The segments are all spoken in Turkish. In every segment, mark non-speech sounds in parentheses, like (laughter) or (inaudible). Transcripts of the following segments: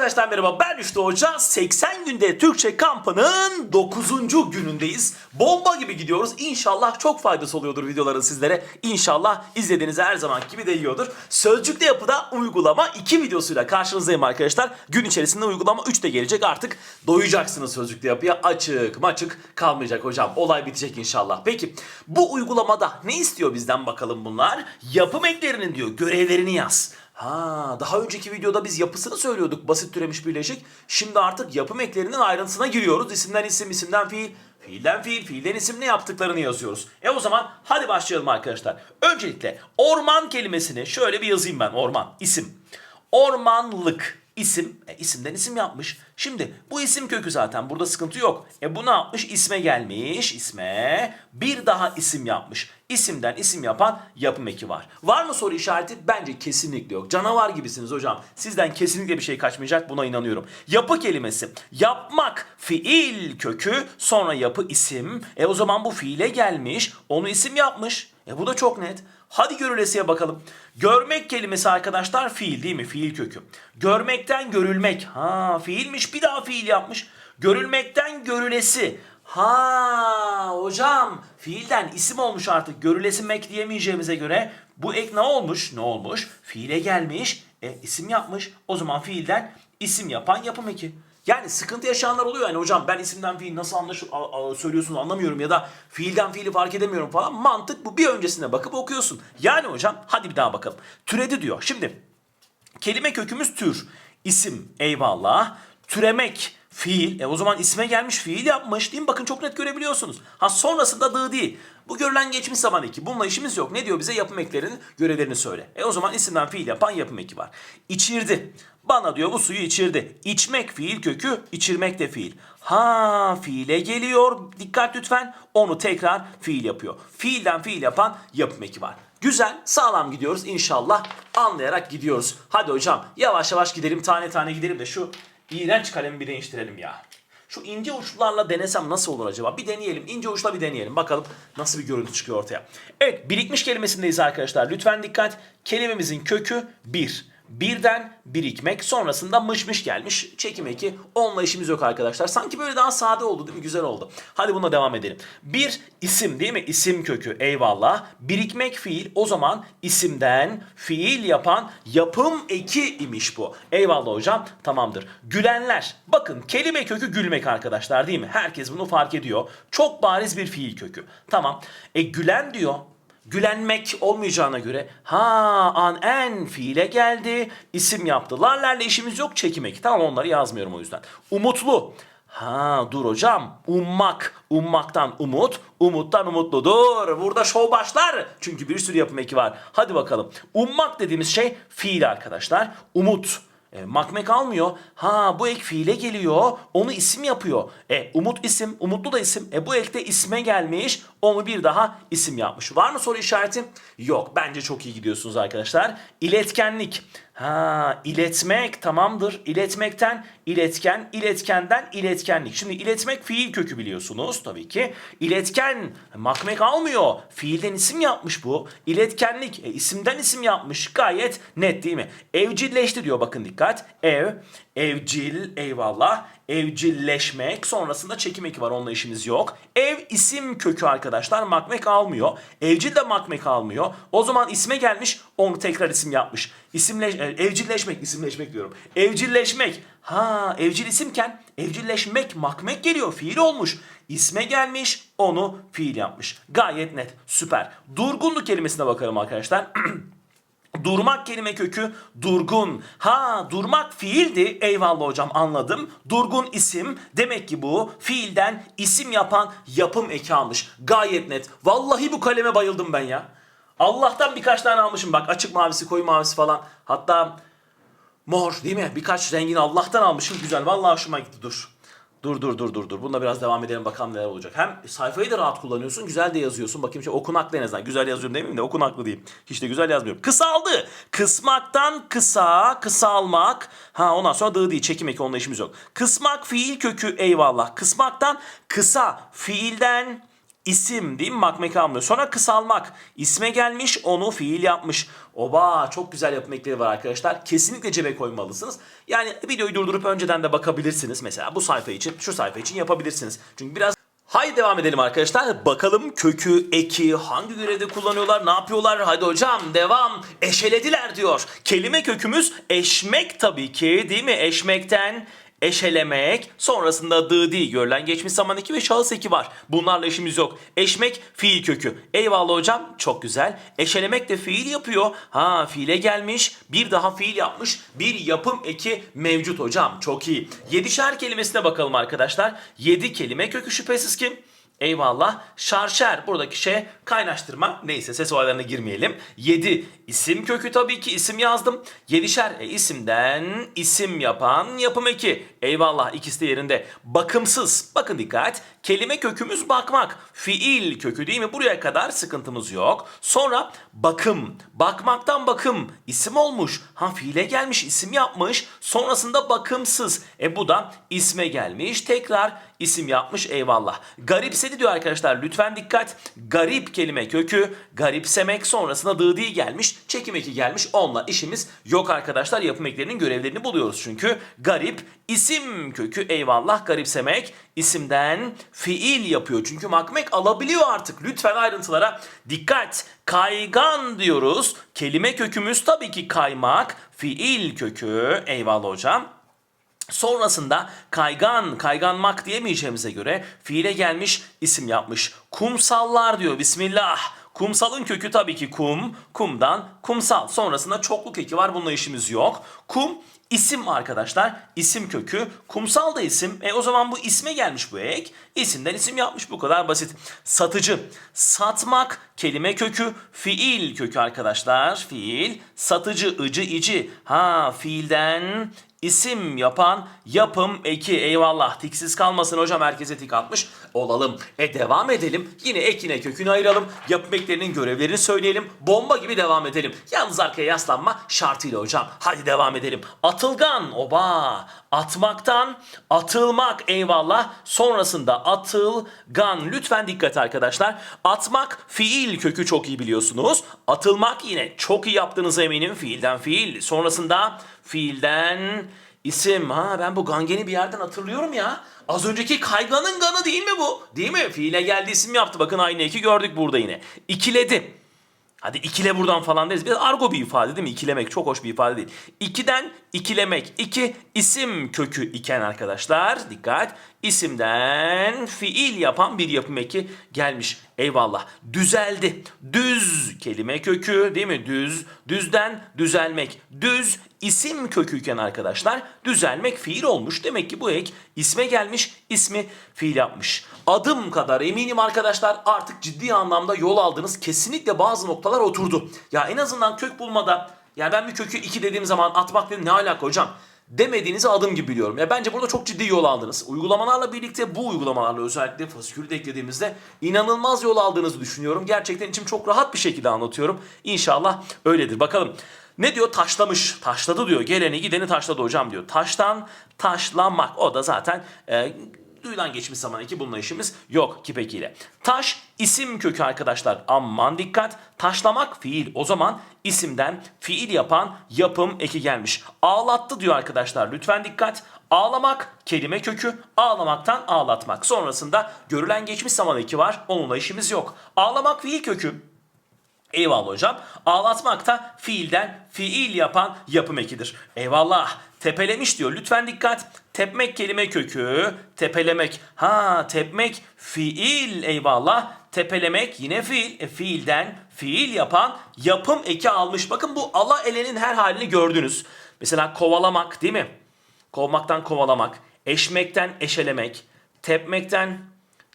Arkadaşlar merhaba ben Rüştü Hoca. 80 günde Türkçe kampının 9. günündeyiz. Bomba gibi gidiyoruz. İnşallah çok faydası oluyordur videoların sizlere. İnşallah izlediğiniz her zaman gibi değiyordur. Sözcükte yapıda uygulama 2 videosuyla karşınızdayım arkadaşlar. Gün içerisinde uygulama 3 de gelecek artık. Doyacaksınız sözcükte yapıya. Açık maçık kalmayacak hocam. Olay bitecek inşallah. Peki bu uygulamada ne istiyor bizden bakalım bunlar? Yapım eklerinin diyor görevlerini yaz. Ha, daha önceki videoda biz yapısını söylüyorduk basit türemiş birleşik. Şimdi artık yapım eklerinin ayrıntısına giriyoruz. İsimden isim, isimden fiil, fiilden fiil, fiilden isim ne yaptıklarını yazıyoruz. E o zaman hadi başlayalım arkadaşlar. Öncelikle orman kelimesini şöyle bir yazayım ben. Orman, isim. Ormanlık isim, e, isimden isim yapmış. Şimdi bu isim kökü zaten burada sıkıntı yok. E bu ne yapmış? İsme gelmiş, isme bir daha isim yapmış. İsimden isim yapan yapım eki var. Var mı soru işareti? Bence kesinlikle yok. Canavar gibisiniz hocam. Sizden kesinlikle bir şey kaçmayacak buna inanıyorum. Yapı kelimesi. Yapmak fiil kökü sonra yapı isim. E o zaman bu fiile gelmiş. Onu isim yapmış. E bu da çok net. Hadi görülesiye bakalım. Görmek kelimesi arkadaşlar fiil değil mi? Fiil kökü. Görmekten görülmek. Ha fiilmiş bir daha fiil yapmış. Görülmekten görülesi. Ha hocam fiilden isim olmuş artık. Görülesinmek diyemeyeceğimize göre bu ek ne olmuş? Ne olmuş? Fiile gelmiş. E isim yapmış. O zaman fiilden isim yapan yapım eki. Yani sıkıntı yaşayanlar oluyor yani hocam ben isimden fiil nasıl anlaş söylüyorsun anlamıyorum ya da fiilden fiili fark edemiyorum falan. Mantık bu bir öncesine bakıp okuyorsun. Yani hocam hadi bir daha bakalım. Türedi diyor. Şimdi kelime kökümüz tür. İsim eyvallah. Türemek fiil. E o zaman isme gelmiş fiil yapmış değil mi? Bakın çok net görebiliyorsunuz. Ha sonrasında dı değil. Bu görülen geçmiş zaman eki. Bununla işimiz yok. Ne diyor bize? Yapım eklerinin görevlerini söyle. E o zaman isimden fiil yapan yapım eki var. İçirdi. Bana diyor bu suyu içirdi. İçmek fiil kökü, içirmek de fiil. Ha fiile geliyor. Dikkat lütfen. Onu tekrar fiil yapıyor. Fiilden fiil yapan yapım eki var. Güzel, sağlam gidiyoruz inşallah. Anlayarak gidiyoruz. Hadi hocam yavaş yavaş gidelim, tane tane gidelim de şu iğrenç kalemi bir değiştirelim ya. Şu ince uçlarla denesem nasıl olur acaba? Bir deneyelim. İnce uçla bir deneyelim. Bakalım nasıl bir görüntü çıkıyor ortaya. Evet, birikmiş kelimesindeyiz arkadaşlar. Lütfen dikkat. Kelimemizin kökü bir. Birden birikmek sonrasında mışmış gelmiş. Çekim eki. Onunla işimiz yok arkadaşlar. Sanki böyle daha sade oldu değil mi? Güzel oldu. Hadi buna devam edelim. Bir isim değil mi? İsim kökü eyvallah. Birikmek fiil. O zaman isimden fiil yapan yapım eki imiş bu. Eyvallah hocam. Tamamdır. Gülenler. Bakın kelime kökü gülmek arkadaşlar değil mi? Herkes bunu fark ediyor. Çok bariz bir fiil kökü. Tamam. E gülen diyor. Gülenmek olmayacağına göre ha an en fiile geldi isim yaptı. Larlerle işimiz yok çekimek. Tamam onları yazmıyorum o yüzden. Umutlu. Ha dur hocam. Ummak. Ummaktan umut. Umuttan umutlu. Dur. Burada şov başlar. Çünkü bir sürü yapım eki var. Hadi bakalım. Ummak dediğimiz şey fiil arkadaşlar. Umut. E, makmek almıyor. Ha bu ek fiile geliyor. Onu isim yapıyor. E umut isim, umutlu da isim. E bu ekte isme gelmiş. Onu bir daha isim yapmış. Var mı soru işareti? Yok. Bence çok iyi gidiyorsunuz arkadaşlar. İletkenlik. Ha iletmek tamamdır. İletmekten iletken, iletkenden iletkenlik. Şimdi iletmek fiil kökü biliyorsunuz tabii ki. İletken makmek almıyor. Fiilden isim yapmış bu. İletkenlik e, isimden isim yapmış. Gayet net değil mi? Evcilleşti diyor bakın dikkat. Ev, evcil eyvallah. Evcilleşmek sonrasında çekim eki var onunla işimiz yok. Ev isim kökü arkadaşlar makmek almıyor. Evcil de makmek almıyor. O zaman isme gelmiş onu tekrar isim yapmış. İsimleş, e, evcilleşmek isimleşmek diyorum. Evcilleşmek. Ha evcil isimken evcilleşmek makmek geliyor fiil olmuş. İsme gelmiş onu fiil yapmış. Gayet net süper. Durgunluk kelimesine bakalım arkadaşlar. (clears throat) Durmak kelime kökü durgun. Ha durmak fiildi. Eyvallah hocam anladım. Durgun isim. Demek ki bu fiilden isim yapan yapım eki almış. Gayet net. Vallahi bu kaleme bayıldım ben ya. Allah'tan birkaç tane almışım bak açık mavisi koyu mavisi falan. Hatta mor değil mi? Birkaç rengini Allah'tan almışım. Güzel. Vallahi hoşuma gitti. Dur. Dur dur dur dur dur. Bununla biraz devam edelim bakalım neler olacak. Hem sayfayı da rahat kullanıyorsun. Güzel de yazıyorsun. Bakayım şey okunaklı en azından. Güzel yazıyorum demeyeyim de okunaklı diyeyim. Hiç de güzel yazmıyorum. Kısaldı. Kısmaktan kısa, kısalmak. Ha ondan sonra dı değil. Çekim eki onunla işimiz yok. Kısmak fiil kökü eyvallah. Kısmaktan kısa. Fiilden isim değil mi? Makmeke almıyor. Sonra kısalmak. İsme gelmiş onu fiil yapmış. Oba çok güzel yapım ekleri var arkadaşlar. Kesinlikle cebe koymalısınız. Yani videoyu durdurup önceden de bakabilirsiniz. Mesela bu sayfa için şu sayfa için yapabilirsiniz. Çünkü biraz Haydi devam edelim arkadaşlar. Bakalım kökü, eki hangi görevde kullanıyorlar, ne yapıyorlar? Hadi hocam devam. Eşelediler diyor. Kelime kökümüz eşmek tabii ki değil mi? Eşmekten eşelemek, sonrasında dı di görülen geçmiş zaman eki ve şahıs eki var. Bunlarla işimiz yok. Eşmek fiil kökü. Eyvallah hocam çok güzel. Eşelemek de fiil yapıyor. Ha fiile gelmiş, bir daha fiil yapmış, bir yapım eki mevcut hocam. Çok iyi. Yedişer kelimesine bakalım arkadaşlar. Yedi kelime kökü şüphesiz ki Eyvallah. Şarşer buradaki şey kaynaştırma. Neyse ses olaylarına girmeyelim. 7 isim kökü tabii ki isim yazdım. Yedişer e, isimden isim yapan yapım eki. Eyvallah ikisi de yerinde. Bakımsız. Bakın dikkat. Kelime kökümüz bakmak. Fiil kökü değil mi? Buraya kadar sıkıntımız yok. Sonra bakım. Bakmaktan bakım. isim olmuş. Ha fiile gelmiş isim yapmış. Sonrasında bakımsız. E bu da isme gelmiş. Tekrar isim yapmış eyvallah. Garipsedi diyor arkadaşlar lütfen dikkat. Garip kelime kökü garipsemek sonrasında dıdi gelmiş. Çekim eki gelmiş. Onunla işimiz yok arkadaşlar. Yapım eklerinin görevlerini buluyoruz çünkü. Garip isim kökü eyvallah garipsemek isimden fiil yapıyor. Çünkü makmek alabiliyor artık. Lütfen ayrıntılara dikkat. Kaygan diyoruz. Kelime kökümüz tabii ki kaymak. Fiil kökü eyvallah hocam. Sonrasında kaygan, kayganmak diyemeyeceğimize göre fiile gelmiş isim yapmış. Kumsallar diyor bismillah. Kumsalın kökü tabii ki kum, kumdan kumsal. Sonrasında çokluk eki var bununla işimiz yok. Kum isim arkadaşlar. isim kökü. Kumsal da isim. E o zaman bu isme gelmiş bu ek. İsimden isim yapmış bu kadar basit. Satıcı. Satmak kelime kökü. Fiil kökü arkadaşlar. Fiil. Satıcı, ıcı, ici. Ha fiilden isim yapan yapım eki. Eyvallah tiksiz kalmasın hocam herkese tik atmış olalım. E devam edelim. Yine ekine kökünü ayıralım. Yapım eklerinin görevlerini söyleyelim. Bomba gibi devam edelim. Yalnız arkaya yaslanma şartıyla hocam. Hadi devam edelim. Atılgan oba. Atmaktan atılmak. Eyvallah. Sonrasında atılgan. Lütfen dikkat arkadaşlar. Atmak fiil kökü çok iyi biliyorsunuz. Atılmak yine çok iyi yaptığınıza eminim. Fiilden fiil. Sonrasında fiilden isim. Ha ben bu gangeni bir yerden hatırlıyorum ya. Az önceki kayganın ganı değil mi bu? Değil mi? Fiile geldi isim yaptı. Bakın aynı eki gördük burada yine. İkiledi. Hadi ikile buradan falan deriz. Biraz argo bir ifade değil mi? İkilemek çok hoş bir ifade değil. İkiden ikilemek. İki isim kökü iken arkadaşlar. Dikkat. İsimden fiil yapan bir yapım eki gelmiş. Eyvallah. Düzeldi. Düz kelime kökü değil mi? Düz. Düzden düzelmek. Düz isim köküyken arkadaşlar düzelmek fiil olmuş. Demek ki bu ek isme gelmiş, ismi fiil yapmış. Adım kadar eminim arkadaşlar artık ciddi anlamda yol aldınız. Kesinlikle bazı noktalar oturdu. Ya en azından kök bulmada ya ben bir kökü 2 dediğim zaman atmak dedim ne alaka hocam? Demediğinizi adım gibi biliyorum. Ya bence burada çok ciddi yol aldınız. Uygulamalarla birlikte bu uygulamalarla özellikle fasikülü de eklediğimizde inanılmaz yol aldığınızı düşünüyorum. Gerçekten içim çok rahat bir şekilde anlatıyorum. İnşallah öyledir. Bakalım. Ne diyor? Taşlamış. Taşladı diyor. Geleni gideni taşladı hocam diyor. Taştan taşlamak. O da zaten e, duyulan geçmiş zaman iki bununla işimiz yok kipekiyle. Taş isim kökü arkadaşlar. Aman dikkat. Taşlamak fiil. O zaman isimden fiil yapan yapım eki gelmiş. Ağlattı diyor arkadaşlar. Lütfen dikkat. Ağlamak kelime kökü. Ağlamaktan ağlatmak. Sonrasında görülen geçmiş zaman eki var. Onunla işimiz yok. Ağlamak fiil kökü. Eyvallah hocam. Ağlatmak da fiilden fiil yapan yapım ekidir. Eyvallah. Tepelemiş diyor. Lütfen dikkat. Tepmek kelime kökü. Tepelemek. Ha tepmek fiil eyvallah. Tepelemek yine fiil. E, fiilden fiil yapan yapım eki almış. Bakın bu ala elenin her halini gördünüz. Mesela kovalamak değil mi? Kovmaktan kovalamak. Eşmekten eşelemek. Tepmekten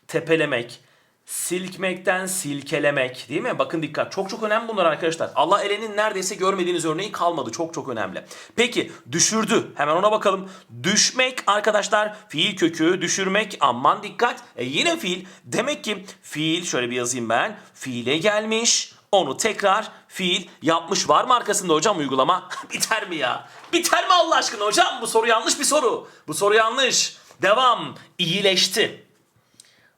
tepelemek silkmekten silkelemek değil mi? Bakın dikkat çok çok önemli bunlar arkadaşlar. Allah elenin neredeyse görmediğiniz örneği kalmadı. Çok çok önemli. Peki düşürdü. Hemen ona bakalım. Düşmek arkadaşlar fiil kökü düşürmek aman dikkat. E yine fiil. Demek ki fiil şöyle bir yazayım ben. Fiile gelmiş. Onu tekrar fiil yapmış. Var mı arkasında hocam uygulama? (laughs) Biter mi ya? Biter mi Allah aşkına hocam? Bu soru yanlış bir soru. Bu soru yanlış. Devam. İyileşti.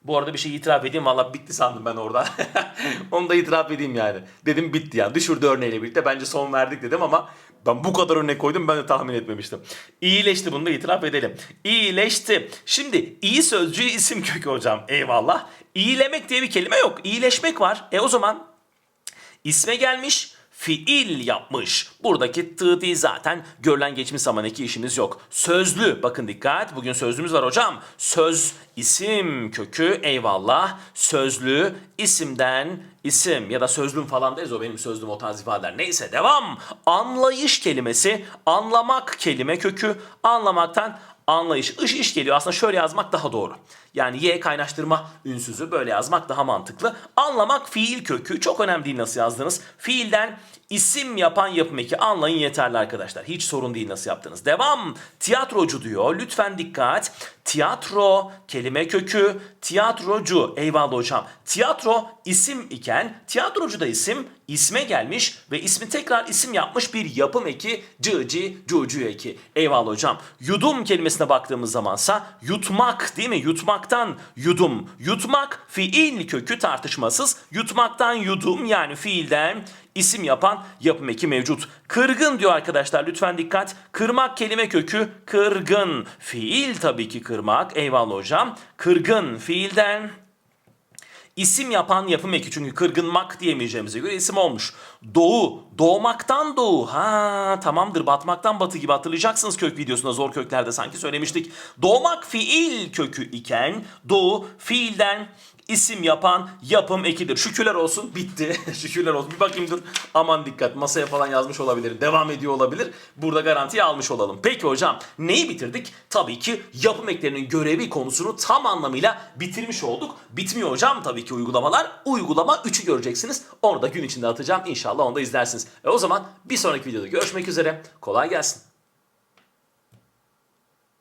Bu arada bir şey itiraf edeyim. Valla bitti sandım ben orada. (laughs) Onu da itiraf edeyim yani. Dedim bitti yani. Düşürdü örneğiyle birlikte. Bence son verdik dedim ama ben bu kadar örnek koydum ben de tahmin etmemiştim. İyileşti bunu da itiraf edelim. İyileşti. Şimdi iyi sözcüğü isim kökü hocam. Eyvallah. İyilemek diye bir kelime yok. İyileşmek var. E o zaman İsme gelmiş, fiil yapmış. Buradaki tı değil zaten görülen geçmiş zamandaki işimiz yok. Sözlü, bakın dikkat bugün sözlüğümüz var hocam. Söz, isim kökü eyvallah. Sözlü, isimden isim ya da sözlüm falan deriz o benim sözlüm o tarz ifadeler. Neyse devam. Anlayış kelimesi, anlamak kelime kökü, anlamaktan anlayış. Iş iş geliyor. Aslında şöyle yazmak daha doğru. Yani y kaynaştırma ünsüzü böyle yazmak daha mantıklı. Anlamak fiil kökü. Çok önemli değil nasıl yazdınız. Fiilden isim yapan yapım eki anlayın yeterli arkadaşlar. Hiç sorun değil nasıl yaptınız. Devam. Tiyatrocu diyor. Lütfen dikkat. Tiyatro kelime kökü. Tiyatrocu. Eyvallah hocam. Tiyatro isim iken tiyatrocu da isim isme gelmiş ve ismi tekrar isim yapmış bir yapım eki cıcı cucu eki. Eyvallah hocam. Yudum kelimesine baktığımız zamansa yutmak değil mi? Yutmaktan yudum. Yutmak fiil kökü tartışmasız. Yutmaktan yudum yani fiilden isim yapan yapım eki mevcut. Kırgın diyor arkadaşlar lütfen dikkat. Kırmak kelime kökü kırgın. Fiil tabii ki kırmak. Eyvallah hocam. Kırgın fiilden İsim yapan yapım eki çünkü kırgınmak diyemeyeceğimize göre isim olmuş. Doğu, doğmaktan doğu. Ha tamamdır batmaktan batı gibi hatırlayacaksınız kök videosunda zor köklerde sanki söylemiştik. Doğmak fiil kökü iken doğu fiilden isim yapan yapım ekidir. Şükürler olsun bitti. (laughs) Şükürler olsun. Bir bakayım dur. Aman dikkat masaya falan yazmış olabilir. Devam ediyor olabilir. Burada garantiyi almış olalım. Peki hocam neyi bitirdik? Tabii ki yapım eklerinin görevi konusunu tam anlamıyla bitirmiş olduk. Bitmiyor hocam tabii ki uygulamalar. Uygulama 3'ü göreceksiniz. Onu da gün içinde atacağım. İnşallah onu da izlersiniz. E o zaman bir sonraki videoda görüşmek üzere. Kolay gelsin.